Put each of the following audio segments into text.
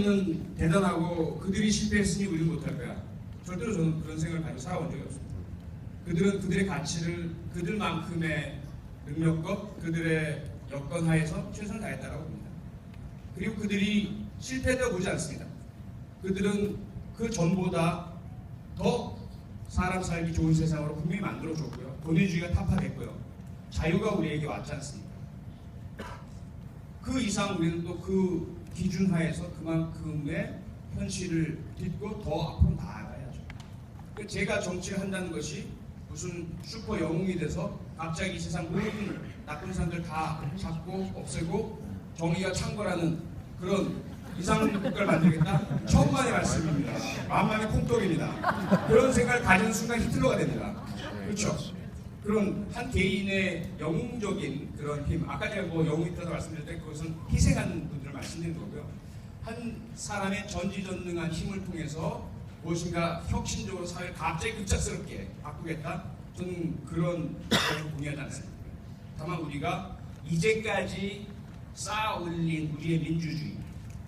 는 대단하고 그들이 실패했으니 우리는 못할 거야. 절대로 저는 그런 생각을 가지고 살아온 적이 없습니다. 그들은 그들의 가치를 그들만큼의 능력껏 그들의 여건 하에서 최선을 다했다고 봅니다. 그리고 그들이 실패했다고 보지 않습니다. 그들은 그 전보다 더 사람 살기 좋은 세상으로 분명히 만들어줬고요. 권위주의가 타파됐고요. 자유가 우리에게 왔지 않습니까? 그 이상 우리는 또그 기준 하에서 그만큼의 현실을 딛고 더 앞으로 나아가야죠. 그 제가 정치를 한다는 것이 무슨 슈퍼 영웅이 돼서 갑자기 이 세상 모든 나쁜 사람들 다 잡고 없애고 정의가 창궐하는 그런 이상 국가를 만들겠다? 천만의 말씀입니다. 만만의 콩떡입니다. 그런 생각을 가진 순간 히틀러가 됩니다. 그렇죠? 그런 한 개인의 영웅적인 그런 힘, 아까 제가 뭐 영웅이 있다고 말씀드릴 때 그것은 희생하는 분들을 말씀드린 거고요. 한 사람의 전지전능한 힘을 통해서 무엇인가 혁신적으로 사회를 갑자기 급작스럽게 바꾸겠다? 저는 그런 것을 동의하지 않습니다. 다만 우리가 이제까지 쌓아 올린 우리의 민주주의,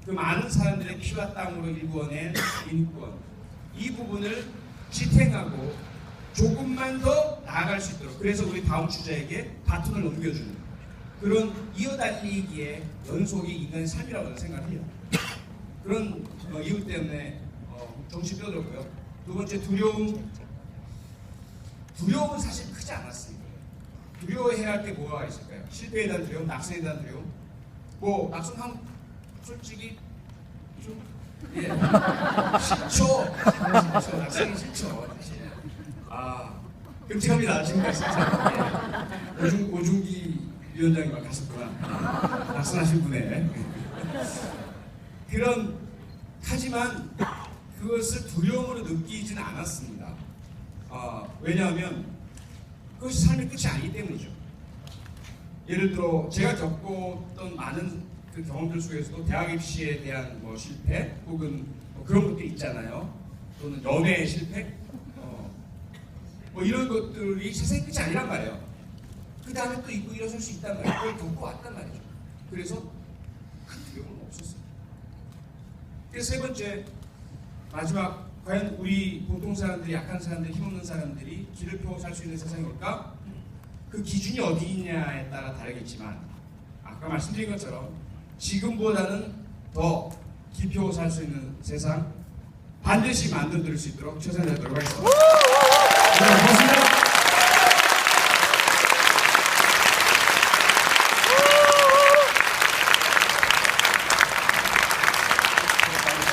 그 많은 사람들의 피와 땀으로 일구어낸 인권, 이 부분을 지탱하고 조금만 더 나아갈 수 있도록 그래서 우리 다음 주자에게 바톤을 넘겨주는 그런 이어달리기의 연속이 인간의 삶이라고 생각해요. 그런 어, 이유 때문에 어, 정신 뼈들었고요. 두 번째 두려움. 두려움은 사실 크지 않았습니다. 두려워해야 할 게 뭐가 있을까요? 실패에 대한 두려움, 낙선에 대한 두려움. 뭐 낙선 한 솔직히 좀 예. 싫죠. 낙선이 싫죠. 사실. 아, 끔찍합니다. 지금까지 진짜. 예. 오중, 오중기 위원장님과 갔었구나. 낙선하신 분의. 그런, 하지만 그것을 두려움으로 느끼지는 않았습니다. 아, 왜냐하면 그것이 삶의 끝이 아니기 때문이죠. 예를 들어 제가 겪었던 많은 그 경험들 속에서도 대학 입시에 대한 뭐 실패 혹은 뭐 그런 것들이 있잖아요. 또는 연애 실패, 어, 뭐 이런 것들이 세상의 끝이 아니란 말이에요. 그 다음에 또 있고 일어설 수 있단 말이에요. 그걸 겪고 왔단 말이죠. 그래서 큰 두려움은 없었어요. 그래서 세 번째 마지막 과연 우리 보통 사람들이 약한 사람들 힘없는 사람들이 길을 펴고 살 수 있는 세상이 올까? 그 기준이 어디 있냐에 따라 다르겠지만 아까 말씀드린 것처럼 지금보다는 더 기펴고 살수 있는 세상 반드시 만들어드릴 수 있도록 최선을 다하도록 하겠습니다.